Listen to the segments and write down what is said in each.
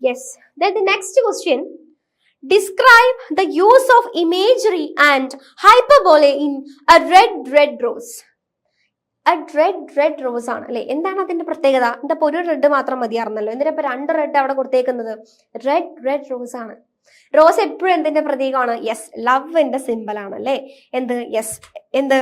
Yes. Then the next question. Describe the use of imagery and hyperbole in a red red rose. A red red rose ആണ് അല്ലെ? എന്താണ് അതിന്റെ പ്രത്യേകത? എന്താ ഒരു റെഡ് മാത്രം മതിയാർന്നല്ലോ എന്തിനാ ഇപ്പൊ രണ്ട് റെഡ് അവിടെ കൊടുത്തേക്കുന്നത്? റെഡ് റെഡ് റോസ് ആണ്. റോസ് എപ്പോഴും എന്തിന്റെ പ്രതീകമാണ്? യെസ് ലവ് എന്റെ സിമ്പിൾ ആണ് അല്ലേ? എന്ത്? യെസ് എന്ത്?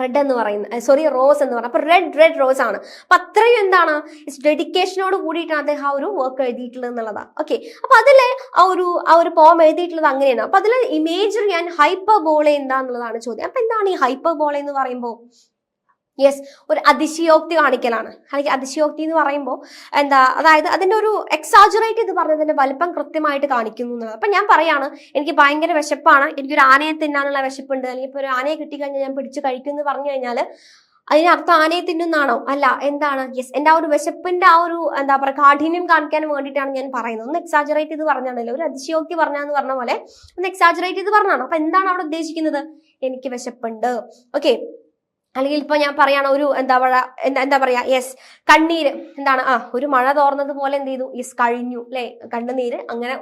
റെഡ് എന്ന് പറയുന്നത് സോറി റോസ് എന്ന് പറയുന്നത് അപ്പൊ റെഡ് റെഡ് റോസ് ആണ്. അപ്പൊ അത്രയും എന്താണ്? ഇറ്റ്സ് ഡെഡിക്കേഷനോട് കൂടിയിട്ടാണ് അദ്ദേഹം ആ ഒരു വർക്ക് എഴുതിയിട്ടുള്ളത് എന്നുള്ളതാണ് ഓക്കെ അപ്പൊ അതിലെ ആ ഒരു ആ ഒരു പോം എഴുതിയിട്ടുള്ളത് അങ്ങനെയാണ്. അപ്പൊ അതിൽ ഇമേജറി ആൻഡ് ഹൈപ്പർ ബോളെ എന്താന്നുള്ളതാണ് ചോദ്യം. അപ്പൊ എന്താണ് ഈ ഹൈപ്പർ ബോളെ എന്ന് പറയുമ്പോൾ യെസ് ഒരു അതിശയോക്തി കാണിക്കലാണ്. അല്ലെങ്കിൽ അതിശയോക്തി എന്ന് പറയുമ്പോൾ എന്താ അതായത് അതിന്റെ ഒരു എക്സാജുറേറ്റ് എന്ന് പറഞ്ഞതിന്റെ വലിപ്പം കൃത്യമായിട്ട് കാണിക്കുന്നു എന്നുള്ളത് അപ്പം ഞാൻ പറയാണ് എനിക്ക് ഭയങ്കര വിശപ്പാണ്. എനിക്കൊരു ആനയെ തിന്നാനുള്ള വിശപ്പുണ്ട്. അല്ലെങ്കിൽ ഇപ്പോൾ ഒരു ആനയെ കിട്ടിക്കഴിഞ്ഞാൽ ഞാൻ പിടിച്ച് കഴിക്കും എന്ന് പറഞ്ഞു കഴിഞ്ഞാൽ അതിനർത്ഥം ആനയെ തിന്നുന്നാണോ? അല്ല എന്താണ്? യെസ് എന്റെ ആ ഒരു വിശപ്പിന്റെ ആ ഒരു എന്താ പറയുക കാഠിന്യം കാണിക്കാൻ വേണ്ടിയിട്ടാണ് ഞാൻ പറയുന്നത്. ഒന്ന് എക്സാജറേറ്റ് ചെയ്ത് പറഞ്ഞാണല്ലോ. ഒരു അതിശയോക്തി പറഞ്ഞാന്ന് പറഞ്ഞ പോലെ ഒന്ന് എക്സാജറേറ്റ് ചെയ്ത് പറഞ്ഞാണ്? അപ്പൊ എന്താണ് അവിടെ ഉദ്ദേശിക്കുന്നത്? എനിക്ക് വിശപ്പുണ്ട്. ഓക്കെ അല്ലെങ്കിൽ ഇപ്പൊ ഞാൻ പറയാണ് ഒരു എന്താ പറയുക എന്താ എന്താ പറയാ യെസ് കണ്ണീര് എന്താണ് ആ ഒരു മഴ തോർന്നത് പോലെ എന്ത് ചെയ്തു? യെസ് കഴിഞ്ഞു അല്ലെ കണ്ണുനീര് അങ്ങനെ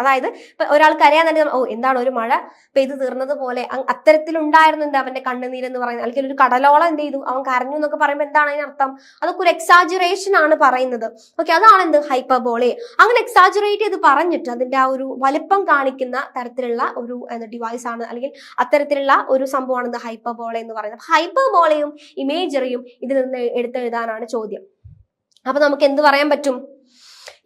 അതായത് ഇപ്പൊ ഒരാൾ അറിയാൻ തന്നെ ഓ എന്താണ് ഒരു മഴ പെയ്തു തീർന്നത് പോലെ അത്തരത്തിലുണ്ടായിരുന്നു എന്താ അവന്റെ കണ്ണുനീര് എന്ന് പറയുന്നത്? അല്ലെങ്കിൽ ഒരു കടലോളം എന്ത് ചെയ്തു? അവൻ കരഞ്ഞു എന്നൊക്കെ പറയുമ്പോൾ എന്താണ് അതിനർത്ഥം അതൊക്കെ ഒരു എക്സാജുറേഷൻ ആണ് പറയുന്നത്. ഓക്കെ അതാണ് എന്ത്? ഹൈപ്പർബോളെ അങ്ങനെ എക്സാജുറേറ്റ് ചെയ്ത് പറഞ്ഞിട്ട് അതിന്റെ ആ ഒരു വലിപ്പം കാണിക്കുന്ന തരത്തിലുള്ള ഒരു ഡിവൈസ് ആണ്. അല്ലെങ്കിൽ അത്തരത്തിലുള്ള ഒരു സംഭവമാണ് ഇത് ഹൈപ്പർബോളെ എന്ന് പറയുന്നത്. ഹൈപ്പർബോളയും ഇമേജറിയും ഇതിൽ നിന്ന് എടുത്തെഴുതാനാണ് ചോദ്യം. അപ്പൊ നമുക്ക് എന്ത് പറയാൻ പറ്റും?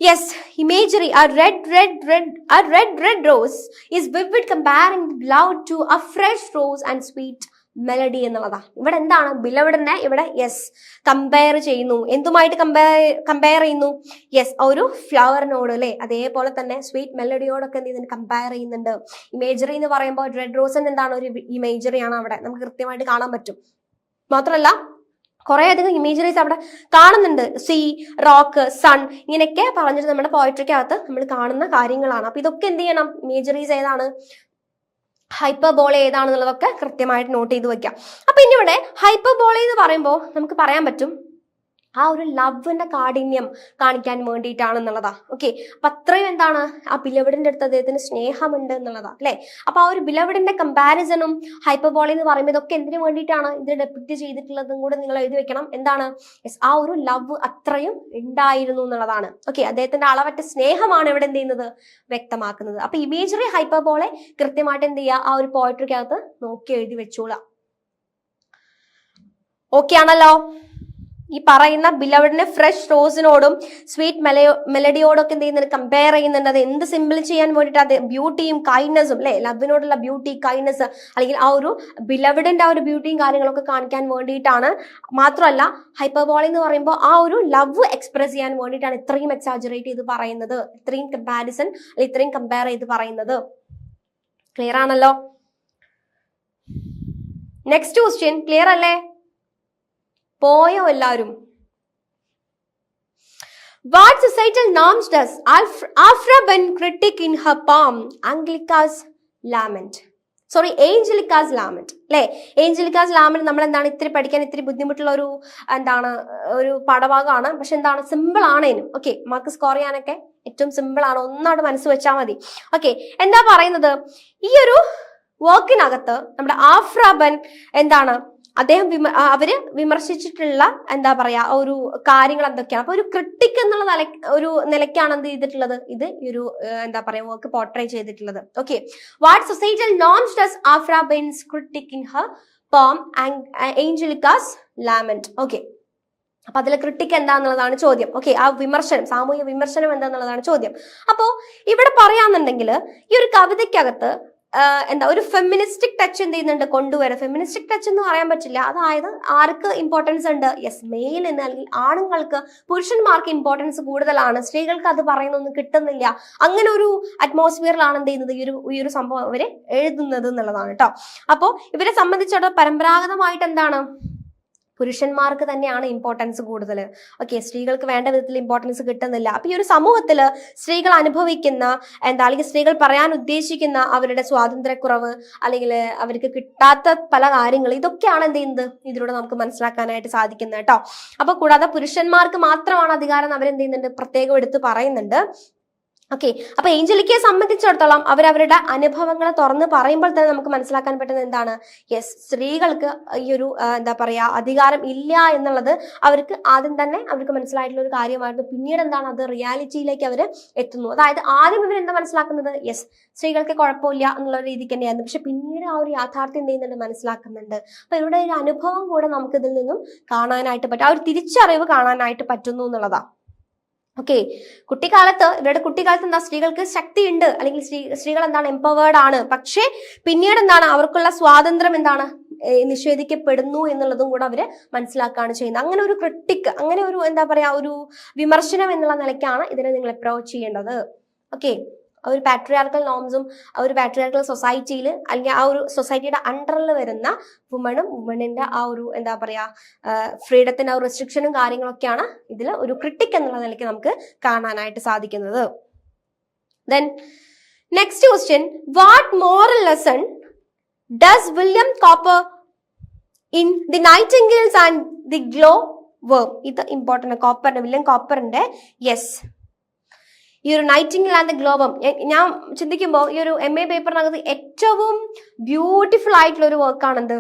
Yes imagery ah red red red ah red red rose is vivid comparing love to a fresh rose and sweet melody എന്നുള്ളതാ. ഇവിടെ എന്താണ്? ബിലവിഡിനെ ഇവിടെ യെസ് കമ്പയർ ചെയ്യുന്നു. എന്തുമായിട്ട് കമ്പയർ കമ്പയർ ചെയ്യുന്നു? യെസ് ഒരു ഫ്ലവറിനോട് അല്ലേ? അതേപോലെ തന്നെ സ്വീറ്റ് മെലഡിയോടൊക്കെ എന്ത് ചെയ്യുന്നുണ്ട്? കമ്പയർ ചെയ്യുന്നുണ്ട്. ഇമേജറി എന്ന് പറയുമ്പോൾ റെഡ് റോസിന് എന്താണ് ഒരു ഇമേജറിയാണ് അവിടെ. നമുക്ക് കൃത്യമായിട്ട് കാണാൻ പറ്റും. മാത്രമല്ല കുറെ അധികം ഇമേജറീസ് അവിടെ കാണുന്നുണ്ട്. സീ റോക്ക് സൺ ഇങ്ങനെയൊക്കെ പറഞ്ഞിട്ട് നമ്മുടെ പോയട്രിക്കകത്ത് നമ്മൾ കാണുന്ന കാര്യങ്ങളാണ്. അപ്പൊ ഇതൊക്കെ എന്ത് ചെയ്യണം? ഇമേജറീസ് ഏതാണ്? ഹൈപ്പർ ബോൾ ഏതാണെന്നുള്ളതൊക്കെ കൃത്യമായിട്ട് നോട്ട് ചെയ്ത് വെക്കാം. അപ്പൊ ഇനി ഇവിടെ ഹൈപ്പർ ബോൾ എന്ന് പറയുമ്പോൾ നമുക്ക് പറയാൻ പറ്റും ആ ഒരു ലവിന്റെ കാഠിന്യം കാണിക്കാൻ വേണ്ടിയിട്ടാണെന്നുള്ളതാ. ഓക്കെ അപ്പൊ അത്രയും എന്താണ്? ആ ബിലവിഡിന്റെ അടുത്ത് അദ്ദേഹത്തിന് സ്നേഹമുണ്ട് എന്നുള്ളതാ അല്ലെ? അപ്പൊ ആ ഒരു ബിലവിഡിന്റെ കമ്പാരിസണും ഹൈപ്പർബോളി എന്ന് പറയുമ്പോൾ ഇതൊക്കെ എന്തിനു വേണ്ടിയിട്ടാണ് ഇത് ഡെപ്യൂട്ടി ചെയ്തിട്ടുള്ളതും കൂടെ നിങ്ങൾ എഴുതി വെക്കണം. എന്താണ്? ആ ഒരു ലവ് അത്രയും ഉണ്ടായിരുന്നു എന്നുള്ളതാണ്. ഓക്കെ അദ്ദേഹത്തിന്റെ അളവറ്റ സ്നേഹമാണ് ഇവിടെ എന്ത് ചെയ്യുന്നത്? വ്യക്തമാക്കുന്നത്. അപ്പൊ ഇമേജറി ഹൈപ്പർബോളെ കൃത്യമായിട്ട് എന്ത് ചെയ്യുക? ആ ഒരു പോയട്രിക്കകത്ത് നോക്കി എഴുതി വെച്ചോളാം ഓക്കെ ആണല്ലോ? ഈ പറയുന്ന ബിലവഡിനെ ഫ്രഷ് റോസിനോടും സ്വീറ്റ് മെലയോ മെലഡിയോടൊക്കെ എന്ത് ചെയ്യുന്നത് കമ്പയർ ചെയ്യുന്നുണ്ട്. അത് എന്ത് സിമ്പിൾ ചെയ്യാൻ വേണ്ടിയിട്ട് അത് ബ്യൂട്ടിയും കൈൻഡ്നസ്സും അല്ലെ? ലവിനോടുള്ള ബ്യൂട്ടി കൈൻഡ്നസ് അല്ലെങ്കിൽ ആ ഒരു ബിലവഡിന്റെ ആ ഒരു ബ്യൂട്ടിയും കാര്യങ്ങളൊക്കെ കാണിക്കാൻ വേണ്ടിയിട്ടാണ്. മാത്രമല്ല ഹൈപ്പർബോളി എന്ന് പറയുമ്പോൾ ആ ഒരു ലവ് എക്സ്പ്രസ് ചെയ്യാൻ വേണ്ടിയിട്ടാണ് ഇത്രയും എക്സാജറേറ്റ് ചെയ്ത് പറയുന്നത്. ഇത്രയും കമ്പാരിസൺ അല്ലെങ്കിൽ ഇത്രയും കമ്പയർ ചെയ്ത് പറയുന്നത്. ക്ലിയർ ആണല്ലോ? നെക്സ്റ്റ് ക്വസ്റ്റ്യൻ ക്ലിയർ അല്ലേ? പോയോ എല്ലാവരും what societal norms does Aphra Behn critic in her poem Angelica's Lament? Sorry Angelica's lament അല്ലേ? ഏഞ്ചലിക്കാസ് ലാമന്റ് നമ്മൾ എന്താണ് ഇത്തിരി പഠിക്കാൻ ഇത്തിരി ബുദ്ധിമുട്ടുള്ള ഒരു എന്താണ് ഒരു പാഠഭാഗമാണ്. പക്ഷെ എന്താണ് സിമ്പിൾ ആണേനും ഓക്കെ മാർക്ക് സ്കോർ ചെയ്യാനൊക്കെ ഏറ്റവും സിമ്പിൾ ആണ്. ഒന്നാണ് മനസ്സ് വെച്ചാൽ മതി. ഓക്കെ എന്താ പറയുന്നത്? ഈ ഒരു വർക്കിനകത്ത് നമ്മുടെ ആഫ്രബൻ എന്താണ് അദ്ദേഹം വിമ അവർ വിമർശിച്ചിട്ടുള്ള എന്താ പറയാ ഒരു കാര്യങ്ങൾ എന്തൊക്കെയാണ്? അപ്പൊ ഒരു ക്രിട്ടിക് എന്നുള്ള നില ഒരു നിലയ്ക്കാണ് എന്ത് ചെയ്തിട്ടുള്ളത്? ഇത് ഒരു എന്താ പറയാ വർക്ക് പോർട്രേ ചെയ്തിട്ടുള്ളത്. Okay what societal norms does Aphra Behn critic in her poem Angelica's lament okay അപ്പൊ അതിലെ ക്രിട്ടിക് എന്താന്നുള്ളതാണ് ചോദ്യം. ഓക്കെ ആ വിമർശനം സാമൂഹിക വിമർശനം എന്താന്നുള്ളതാണ് ചോദ്യം. അപ്പോ ഇവിടെ പറയാന്നുണ്ടെങ്കിൽ ഈ ഒരു കവിതയ്ക്കകത്ത് എന്താ ഒരു ഫെമിനിസ്റ്റിക് ടച്ച് എന്ത് ചെയ്യുന്നുണ്ട്? കൊണ്ടുവരാം ഫെമിനിസ്റ്റിക് ടച്ച് എന്ന് പറയാൻ പറ്റില്ല. അതായത് ആർക്ക് ഇമ്പോർട്ടൻസ് ഉണ്ട്? യെസ് മെയിൽ എന്ന് അല്ലെങ്കിൽ ആണുങ്ങൾക്ക് പുരുഷന്മാർക്ക് ഇമ്പോർട്ടൻസ് കൂടുതലാണ്. സ്ത്രീകൾക്ക് അത് പറയുന്നൊന്നും കിട്ടുന്നില്ല. അങ്ങനെ ഒരു അറ്റ്മോസ്ഫിയറിലാണ് എന്ത് ചെയ്യുന്നത്? ഈ ഒരു ഈ ഒരു സംഭവം അവരെ എഴുതുന്നത് എന്നുള്ളതാണ് കേട്ടോ അപ്പോൾ ഇവരെ സംബന്ധിച്ചിടത്തോളം പരമ്പരാഗതമായിട്ട് എന്താണ്? പുരുഷന്മാർക്ക് തന്നെയാണ് ഇമ്പോർട്ടൻസ് കൂടുതൽ ഓക്കെ സ്ത്രീകൾക്ക് വേണ്ട വിധത്തിൽ ഇമ്പോർട്ടൻസ് കിട്ടുന്നില്ല. അപ്പൊ ഈ ഒരു സമൂഹത്തിൽ സ്ത്രീകൾ അനുഭവിക്കുന്ന എന്താ അല്ലെങ്കിൽ സ്ത്രീകൾ പറയാൻ ഉദ്ദേശിക്കുന്ന അവരുടെ സ്വാതന്ത്ര്യക്കുറവ് അല്ലെങ്കിൽ അവർക്ക് കിട്ടാത്ത പല കാര്യങ്ങൾ ഇതൊക്കെയാണ് എന്ത് ചെയ്യുന്നത്? ഇതിലൂടെ നമുക്ക് മനസ്സിലാക്കാനായിട്ട് സാധിക്കുന്നത് കേട്ടോ അപ്പൊ കൂടാതെ പുരുഷന്മാർക്ക് മാത്രമാണ് അധികാരം അവരെന്ത് ചെയ്യുന്നുണ്ട്? പ്രത്യേകം എടുത്ത് പറയുന്നുണ്ട്. ഓക്കെ. അപ്പൊ ഏഞ്ചലിക്കയെ സംബന്ധിച്ചിടത്തോളം അവരവരുടെ അനുഭവങ്ങളെ തുറന്ന് പറയുമ്പോൾ തന്നെ നമുക്ക് മനസ്സിലാക്കാൻ പറ്റുന്നത് എന്താണ്? യെസ് സ്ത്രീകൾക്ക് ഈ ഒരു എന്താ പറയാ അധികാരം ഇല്ല എന്നുള്ളത് അവർക്ക് ആദ്യം തന്നെ അവർക്ക് മനസ്സിലായിട്ടുള്ള ഒരു കാര്യമായിരുന്നു. പിന്നീട് എന്താണ് അത് റിയാലിറ്റിയിലേക്ക് അവർ എത്തുന്നു. അതായത് ആദ്യം ഇവർ എന്താ മനസ്സിലാക്കുന്നത്? യെസ് സ്ത്രീകൾക്ക് കുഴപ്പമില്ല എന്നുള്ള രീതിക്ക് തന്നെയായിരുന്നു. പക്ഷെ പിന്നീട് ആ ഒരു യാഥാർത്ഥ്യം എന്ത് ചെയ്യുന്നുണ്ട്? മനസ്സിലാക്കുന്നുണ്ട്. അപ്പൊ ഇവരുടെ ഒരു അനുഭവം കൂടെ നമുക്ക് ഇതിൽ നിന്നും കാണാനായിട്ട് പറ്റും. ആ ഒരു തിരിച്ചറിവ് കാണാനായിട്ട് പറ്റുന്നു എന്നുള്ളതാ. ഓക്കെ കുട്ടിക്കാലത്ത് ഇവരുടെ കുട്ടിക്കാലത്ത് എന്താ? സ്ത്രീകൾക്ക് ശക്തിയുണ്ട്. അല്ലെങ്കിൽ സ്ത്രീ സ്ത്രീകൾ എന്താണ് എംപവേർഡ് ആണ്. പക്ഷേ പിന്നീട് എന്താണ്? അവർക്കുള്ള സ്വാതന്ത്ര്യം എന്താണ്? നിഷേധിക്കപ്പെടുന്നു എന്നുള്ളതും കൂടെ അവർ മനസ്സിലാക്കുകയാണ് ചെയ്യുന്നത്. അങ്ങനെ ഒരു ക്രിട്ടിക് അങ്ങനെ ഒരു എന്താ പറയാ ഒരു വിമർശനം എന്നുള്ള നിലയ്ക്കാണ് ഇതിനെ നിങ്ങൾ അപ്രോച്ച് ചെയ്യേണ്ടത്. ഓക്കെ ഒരു പാട്രിയാർക്കൽ നോംസും ആ ഒരു പാട്രിയാർക്കൽ സൊസൈറ്റിയിൽ അല്ലെങ്കിൽ ആ ഒരു സൊസൈറ്റിയുടെ അണ്ടറിൽ വരുന്ന വുമണും വുമണിന്റെ ആ ഒരു എന്താ പറയാ ഫ്രീഡത്തിന്റെ ആ ഒരു റെസ്ട്രിക്ഷനും കാര്യങ്ങളൊക്കെയാണ് ഇതിൽ ഒരു ക്രിട്ടിക് എന്നുള്ള നിലയ്ക്ക് നമുക്ക് കാണാനായിട്ട് സാധിക്കുന്നത്. Then next question what moral lesson does William Cowper in the nightingales and the glow worm ഇത് ഇമ്പോർട്ടന്റ് കോപ്പറിന്റെ വില്യം കോപ്പറിന്റെ യെസ് ഈ ഒരു നൈറ്റിംഗിൽ ആൻഡ് ഗ്ലോബം ഞാൻ ചിന്തിക്കുമ്പോൾ ഈ ഒരു എം എ പേപ്പറിനകത്ത് ഏറ്റവും ബ്യൂട്ടിഫുൾ ആയിട്ടുള്ള ഒരു വർക്കാണെന്ത്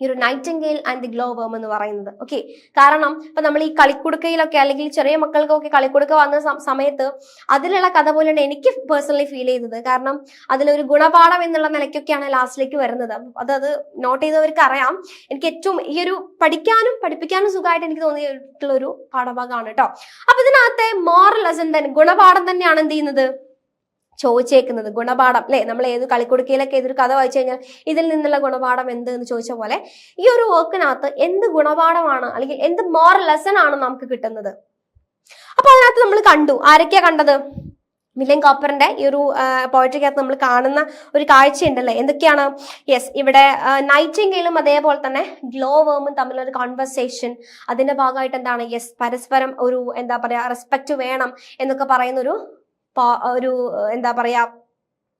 ഈ ഒരു നൈറ്റിംഗെയിൽ ആൻഡ് ദി ഗ്ലോ വേം എന്ന് പറയുന്നത്. ഓക്കെ കാരണം ഇപ്പൊ നമ്മൾ ഈ കളിക്കുടുക്കയിലൊക്കെ അല്ലെങ്കിൽ ചെറിയ മക്കൾക്കൊക്കെ കളിക്കുടുക്ക വന്ന സമയത്ത് അതിലുള്ള കഥ പോലെയാണ് എനിക്ക് പേഴ്സണലി ഫീൽ ചെയ്തത്. കാരണം അതിലൊരു ഗുണപാഠം എന്നുള്ള നിലയ്ക്കൊക്കെയാണ് ലാസ്റ്റിലേക്ക് വരുന്നത്. അത് അത് നോട്ട് ചെയ്തവർക്ക് അറിയാം. എനിക്ക് ഏറ്റവും ഈ ഒരു പഠിക്കാനും പഠിപ്പിക്കാനും സുഖമായിട്ട് എനിക്ക് തോന്നിയിട്ടുള്ള ഒരു പാഠഭാഗമാണ് കേട്ടോ. അപ്പൊ ഇതിനകത്തെ മോറൽ ലെസൺ തന്നെ ഗുണപാഠം തന്നെയാണ് എന്ത് ചെയ്യുന്നത്? ചോദിച്ചേക്കുന്നത് ഗുണപാഠം അല്ലെ? നമ്മൾ ഏത് കളിക്കുടുക്കയിലൊക്കെ ഏതൊരു കഥ വായിച്ചു കഴിഞ്ഞാൽ ഇതിൽ നിന്നുള്ള ഗുണപാഠം എന്ത് എന്ന് ചോദിച്ച പോലെ ഈ ഒരു വർക്കിനകത്ത് എന്ത് ഗുണപാഠമാണ് അല്ലെങ്കിൽ എന്ത് മോറൽ ലെസൺ ആണ് നമുക്ക് കിട്ടുന്നത്? അപ്പൊ അതിനകത്ത് നമ്മൾ കണ്ടു. ആരൊക്കെയാ കണ്ടത്? വില്യം കോപ്പറിന്റെ ഈ ഒരു പോയട്രിക്കകത്ത് നമ്മൾ കാണുന്ന ഒരു കാഴ്ചയുണ്ടല്ലേ? എന്തൊക്കെയാണ്? യെസ് ഇവിടെ നൈറ്റിംഗയിലും അതേപോലെ തന്നെ ഗ്ലോ വേമും തമ്മിലൊരു കോൺവെർസേഷൻ അതിന്റെ ഭാഗമായിട്ട് എന്താണ്? യെസ് പരസ്പരം ഒരു എന്താ പറയാ റെസ്പെക്ട് വേണം എന്നൊക്കെ പറയുന്ന ഒരു ഒരു എന്താ പറയാ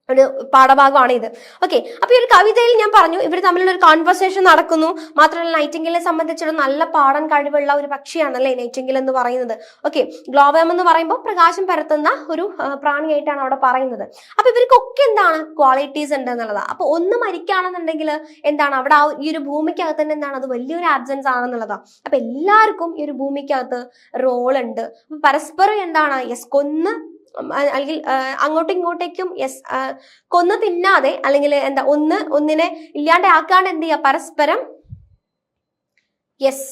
ഒരു പാഠഭാഗമാണ് ഇത്. ഓക്കെ അപ്പൊ ഈ ഒരു കവിതയിൽ ഞാൻ പറഞ്ഞു ഇവർ തമ്മിലുള്ള ഒരു കോൺവെർസേഷൻ നടക്കുന്നു. മാത്രമല്ല നൈറ്റിംഗിലെ സംബന്ധിച്ചിടത്തോളം നല്ല പാടാൻ കഴിവുള്ള ഒരു പക്ഷിയാണല്ലേ നൈറ്റിംഗിൽ എന്ന് പറയുന്നത്. ഓക്കെ ഗ്ലോബം എന്ന് പറയുമ്പോൾ പ്രകാശം പരത്തുന്ന ഒരു പ്രാണിയായിട്ടാണ് അവിടെ പറയുന്നത്. അപ്പൊ ഇവർക്കൊക്കെ എന്താണ് ക്വാളിറ്റീസ് ഉണ്ട് എന്നുള്ളതാണ് അപ്പൊ ഒന്ന് മരിക്കുകയാണെന്നുണ്ടെങ്കിൽ എന്താണ്? അവിടെ ആ ഈ ഒരു ഭൂമിക്കകത്ത് തന്നെ എന്താണ്? അത് വലിയൊരു ആബ്സെൻസ് ആണെന്നുള്ളതാണ് അപ്പൊ എല്ലാവർക്കും ഈ ഒരു ഭൂമിക്കകത്ത് റോൾ ഉണ്ട്. പരസ്പരം എന്താണ്? യെസ് കൊന്ന് അല്ലെങ്കിൽ അങ്ങോട്ടും ഇങ്ങോട്ടേക്കും യെസ് കൊന്ന് തിന്നാതെ അല്ലെങ്കിൽ എന്താ ഒന്ന് ഒന്നിനെ ഇല്ലാണ്ട് ആക്കാണ്ട് എന്ത് ചെയ്യുക? പരസ്പരം yes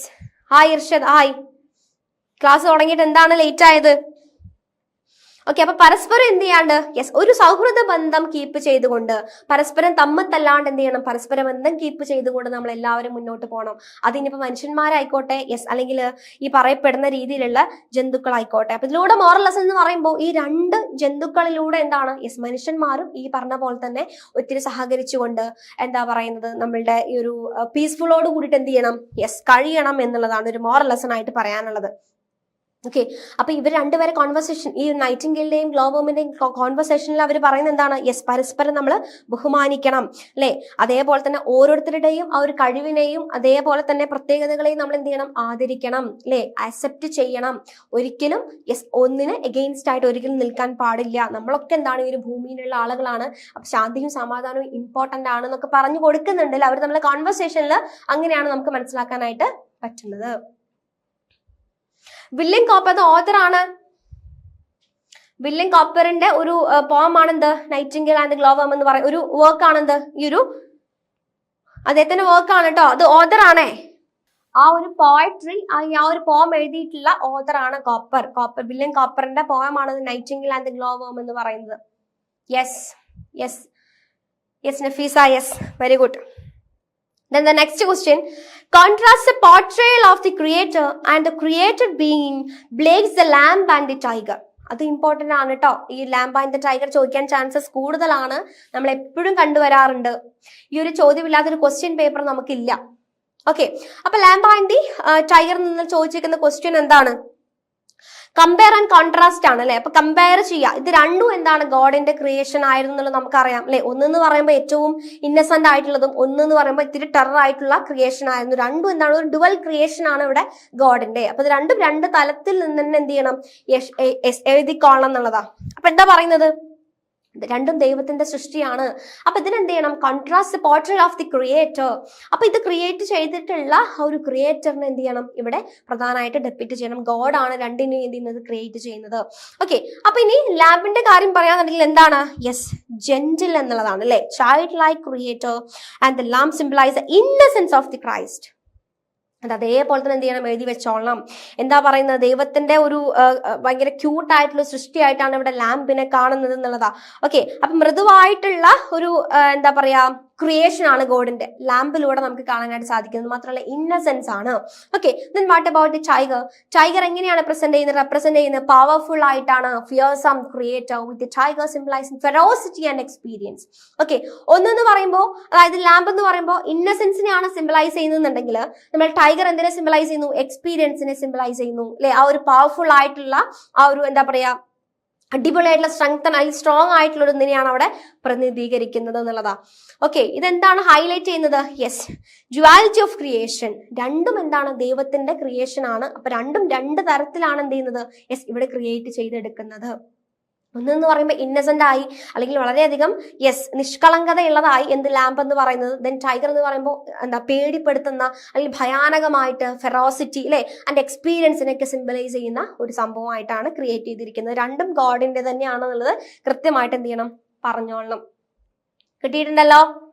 hi Irshad hi. Class തുടങ്ങിയിട്ട് എന്താണ് ലേറ്റ് ആയത്? ഓക്കെ അപ്പൊ പരസ്പരം എന്ത് ചെയ്യാണ്ട്? യെസ് ഒരു സൗഹൃദ ബന്ധം കീപ്പ് ചെയ്തുകൊണ്ട് പരസ്പരം തമ്മിൽ തല്ലാണ്ട് എന്ത് ചെയ്യണം? പരസ്പര ബന്ധം കീപ്പ് ചെയ്തുകൊണ്ട് നമ്മൾ എല്ലാവരും മുന്നോട്ട് പോകണം അതിനിപ്പോ മനുഷ്യന്മാരായിക്കോട്ടെ യെസ് അല്ലെങ്കിൽ ഈ പറയപ്പെടുന്ന രീതിയിലുള്ള ജന്തുക്കളായിക്കോട്ടെ. അപ്പൊ ഇതിലൂടെ മോറൽ ലെസൺ എന്ന് പറയുമ്പോൾ ഈ രണ്ട് ജന്തുക്കളിലൂടെ എന്താണ്? യെസ് മനുഷ്യന്മാരും ഈ പറഞ്ഞ പോലെ തന്നെ ഒത്തിരി സഹകരിച്ചുകൊണ്ട് എന്താ പറയുന്നത്? നമ്മളുടെ ഈ ഒരു പീസ്ഫുള്ളോട് കൂടിയിട്ട് എന്ത് ചെയ്യണം? യെസ് കഴിയണം എന്നുള്ളതാണ് ഒരു മോറൽ ലെസൺ ആയിട്ട് പറയാനുള്ളത്. ഓക്കെ അപ്പൊ ഇവർ രണ്ടുപേരെ കോൺവെർസേഷൻ ഈ നൈറ്റിംഗിലിന്റെയും ഗ്ലോബോമിന്റെയും കോൺവെർസേഷനിൽ അവർ പറയുന്നത് എന്താണ്? യെസ് പരസ്പരം നമ്മൾ ബഹുമാനിക്കണം അല്ലെ? അതേപോലെ തന്നെ ഓരോരുത്തരുടെയും ആ ഒരു കഴിവിനെയും അതേപോലെ തന്നെ പ്രത്യേകതകളെയും നമ്മൾ എന്ത് ചെയ്യണം? ആദരിക്കണം അല്ലെ? അക്സെപ്റ്റ് ചെയ്യണം. ഒരിക്കലും യെസ് ഒന്നിന് എഗെയിൻസ്റ്റ് ആയിട്ട് ഒരിക്കലും നിൽക്കാൻ പാടില്ല. നമ്മളൊക്കെ എന്താണ്? ഈ ഒരു ഭൂമിയിലുള്ള ആളുകളാണ്. അപ്പൊ ശാന്തിയും സമാധാനവും ഇമ്പോർട്ടന്റ് ആണ് എന്നൊക്കെ പറഞ്ഞു കൊടുക്കുന്നുണ്ടല്ലോ അവർ നമ്മളെ കോൺവെർസേഷനിൽ അങ്ങനെയാണ് നമുക്ക് മനസ്സിലാക്കാനായിട്ട് പറ്റുന്നത്. വില്യം കോപ്പർ ഓത്തർ ആണ്. വില്യം കോപ്പറിന്റെ ഒരു പോം ആണെന്ത്? നൈറ്റിംഗൽ ആൻഡ് ഗ്ലോവം എന്ന് പറയുന്ന ഒരു വർക്ക് ആണെന്ത്? ഈ ഒരു അദ്ദേഹത്തിന്റെ വർക്ക് ആണ് കേട്ടോ അത് ഓതർ ആണേ. ആ ഒരു പോയട്രി ആ ഒരു പോം എഴുതിയിട്ടുള്ള ഓതർ ആണ് കോപ്പർ. കോപ്പർ വില്യം കോപ്പറിന്റെ പോയം ആണ് നൈറ്റിംഗൽ ആൻഡ് ഗ്ലോവം എന്ന് പറയുന്നത്. Yes yes yes Nafeesa yes very good then the next question. Contrasts the portrayal of the creator and the created being Blake's the lamb and the tiger. അത് important ആണ് കേട്ടോ ഈ lamb and the tiger ചോദിക്കാൻ chances കൂടുതലാണ്. നമ്മൾ എപ്പോഴും കണ്ടുവരാറുണ്ട്. ഈ ഒരു ചോദ്യമില്ലാത്തൊരു ക്വസ്റ്റ്യൻ പേപ്പർ നമുക്കില്ല. ഓക്കെ അപ്പൊ ലാംബ് ആൻഡ് ദി ടൈഗർ നിന്ന് ചോദിച്ചിരിക്കുന്ന ക്വസ്റ്റ്യൻ എന്താണ്? കമ്പയർ ആൻഡ് കോൺട്രാസ്റ്റ് ആണ് അല്ലെ? അപ്പൊ കമ്പയർ ചെയ്യുക. ഇത് രണ്ടും എന്താണ്? ഗോഡിന്റെ ക്രിയേഷൻ ആയിരുന്നു എന്നുള്ളത് നമുക്കറിയാം അല്ലെ? ഒന്നെന്ന് പറയുമ്പോൾ ഏറ്റവും ഇന്നസെന്റ് ആയിട്ടുള്ളതും ഒന്ന് എന്ന് പറയുമ്പോൾ ഇത്തിരി ടെറർ ആയിട്ടുള്ള ക്രിയേഷൻ ആയിരുന്നു. രണ്ടും എന്താണ്? ഒരു ഡുവൽ ക്രിയേഷൻ ആണ് ഇവിടെ ഗോഡിന്റെ അപ്പൊ ഇത് രണ്ടും രണ്ട് തലത്തിൽ നിന്ന് തന്നെ എന്ത് ചെയ്യണം? എഴുതിക്കോളണം എന്നുള്ളതാ. അപ്പൊ എന്താ പറയുന്നത്? രണ്ടും ദൈവത്തിന്റെ സൃഷ്ടിയാണ്. അപ്പൊ ഇതിനെന്ത് ചെയ്യണം? Contrast portrait of the creator അപ്പൊ ഇത് ക്രിയേറ്റ് ചെയ്തിട്ടുള്ള ഒരു ക്രിയേറ്ററിനെ എന്ത് ചെയ്യണം? ഇവിടെ പ്രധാനമായിട്ട് ഡെപ്പിറ്റ് ചെയ്യണം. ഗോഡ് ആണ് രണ്ടിനെയും എന്ത് ചെയ്യുന്നത്? ക്രിയേറ്റ് ചെയ്യുന്നത്. ഓക്കെ അപ്പൊ ഇനി ലാബിന്റെ കാര്യം പറയാന്നുണ്ടെങ്കിൽ എന്താണ്? യെസ് ജെന്റിൽ എന്നുള്ളതാണ് അല്ലെ? Child like creator and the lamb symbolise innocence of the Christ അത് അതേപോലെ തന്നെ എന്ത് ചെയ്യണം? എഴുതി വെച്ചോളണം. എന്താ പറയുന്നത്? ദൈവത്തിന്റെ ഒരു ഭയങ്കര ക്യൂട്ട് ആയിട്ടുള്ള സൃഷ്ടിയായിട്ടാണ് ഇവിടെ ലാമ്പിനെ കാണുന്നത് എന്നുള്ളതാ. ഓക്കെ അപ്പൊ മൃദുവായിട്ടുള്ള ഒരു എന്താ പറയാ ക്രിയേഷൻ ആണ് ഗോഡിന്റെ. ലാമ്പിലൂടെ നമുക്ക് കാണാനായിട്ട് സാധിക്കുന്നത്. മാത്രമല്ല ഇന്നസെൻസ് ആണ്. Okay then what about tiger tiger എങ്ങനെയാണ് പ്രസന്റ് ചെയ്യുന്നത്? റെപ്രസെന്റ് ചെയ്യുന്നത് പവർഫുൾ ആയിട്ടാണ്. Fearsome creator with tiger symbolise ferocity and experience okay ഒന്നെന്ന് പറയുമ്പോൾ അതായത് ലാമ്പ് എന്ന് പറയുമ്പോൾ ഇന്നസെൻസിനെയാണ് സിംബലൈസ് ചെയ്യുന്നുണ്ടെങ്കിൽ നമ്മൾ ടൈഗർ എന്തിനെ സിംബലൈസ് ചെയ്യുന്നു? എക്സ്പീരിയൻസിനെ സിംബലൈസ് ചെയ്യുന്നു. അല്ലെ ആ ഒരു പവർഫുൾ ആയിട്ടുള്ള ആ ഒരു എന്താ പറയാ അടിപൊളിയായിട്ടുള്ള സ്ട്രെങ്ത് അല്ലെങ്കിൽ സ്ട്രോങ് ആയിട്ടുള്ള ഒരു ഇതിനെയാണ് അവിടെ പ്രതിനിധീകരിക്കുന്നത് എന്നുള്ളതാ. ഓക്കെ ഇതെന്താണ് ഹൈലൈറ്റ് ചെയ്യുന്നത്? യെസ് ജുവാലിറ്റി ഓഫ് ക്രിയേഷൻ രണ്ടും എന്താണ് ദൈവത്തിന്റെ ക്രിയേഷൻ ആണ്. അപ്പൊ രണ്ടും രണ്ട് തരത്തിലാണ് എന്ത് ചെയ്യുന്നത്? യെസ് ഇവിടെ ക്രിയേറ്റ് ചെയ്തെടുക്കുന്നത്. ഒന്നെന്ന് പറയുമ്പോൾ ഇന്നസെന്റ് ആയി അല്ലെങ്കിൽ വളരെയധികം യെസ് നിഷ്കളങ്കതയുള്ളതായി എന്ത് ലാമ്പ് എന്ന് പറയുന്നത് ദെൻ ടൈഗർ എന്ന് പറയുമ്പോൾ എന്താ പേടിപ്പെടുത്തുന്ന അല്ലെങ്കിൽ ഭയാനകമായിട്ട് ഫെറോസിറ്റി അല്ലെ ആൻഡ് എക്സ്പീരിയൻസിനൊക്കെ സിംബലൈസ് ചെയ്യുന്ന ഒരു സംഭവമായിട്ടാണ് ക്രിയേറ്റ് ചെയ്തിരിക്കുന്നത്. രണ്ടും ഗോഡിന്റെ തന്നെയാണെന്നുള്ളത് കൃത്യമായിട്ട് എന്ത് ചെയ്യണം? പറഞ്ഞോളണം. കിട്ടിയിട്ടുണ്ടല്ലോ?